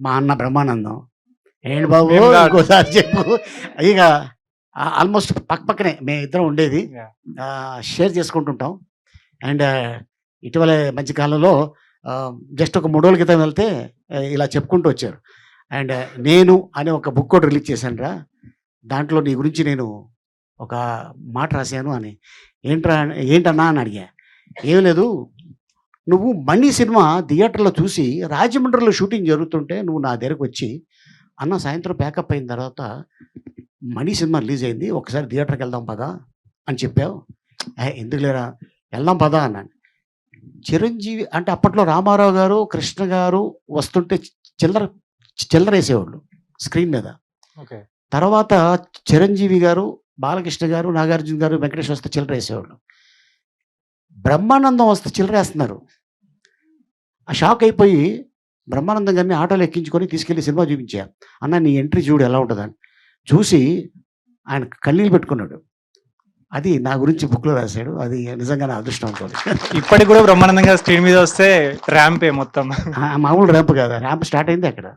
మా అన్న బ్రహ్మానందం. ఏంటి బాబు. ఇంకోసారి చెప్పు. ఇక ఆల్మోస్ట్ పక్క పక్కనే మేము ఇద్దరం ఉండేది. షేర్ చేసుకుంటుంటాం. అండ్ ఇటీవల మధ్య కాలంలో జస్ట్ ఒక మూడు రోజుల క్రితం వెళ్తే ఇలా చెప్పుకుంటూ వచ్చారు. అండ్ నేను అనే ఒక బుక్ కూడా రిలీజ్ చేశాను రా. దాంట్లో నీ గురించి నేను ఒక మాట రాశాను అని. ఏంట్రా ఏంటన్నా అని అడిగా. ఏం లేదు నువ్వు మణి సినిమా థియేటర్లో చూసి రాజమండ్రిలో షూటింగ్ జరుగుతుంటే నువ్వు నా దగ్గరకు వచ్చి అన్న సాయంత్రం ప్యాకప్ అయిన తర్వాత మణి సినిమా రిలీజ్ అయింది ఒకసారి థియేటర్కి వెళ్దాం పదా అని చెప్పావు. "ఏ, ఎందుకు లేరా? వెళ్దాం పదా అన్నాను. చిరంజీవి అంటే అప్పట్లో రామారావు గారు కృష్ణ గారు వస్తుంటే చిల్లర చిల్లర వేసేవాళ్ళు స్క్రీన్ మీద. ఓకే. తర్వాత చిరంజీవి గారు బాలకృష్ణ గారు నాగార్జున గారు వెంకటేష్ వస్తే చిల్లర వేసేవాళ్ళు. బ్రహ్మానందం వస్తే చిల్లర వేస్తున్నారు. ఆ షాక్ అయిపోయి బ్రహ్మానందం గారిని ఆటోలో ఎక్కించుకొని తీసుకెళ్ళి సినిమా చూపించా. అన్న నీ ఎంట్రీ చూడు ఎలా ఉంటుందని చూసి ఆయన కన్నీళ్ళు పెట్టుకున్నాడు. అది నా గురించి బుక్లో రాశాడు. అది నిజంగా నా అదృష్టం అనుకోండి. ఇప్పటికి కూడా బ్రహ్మానందంగా స్క్రీన్ మీద వస్తే ర్యాంపే మొత్తం. మామూలు ర్యాంప్ కాదు. ర్యాంప్ స్టార్ట్ అయింది అక్కడ.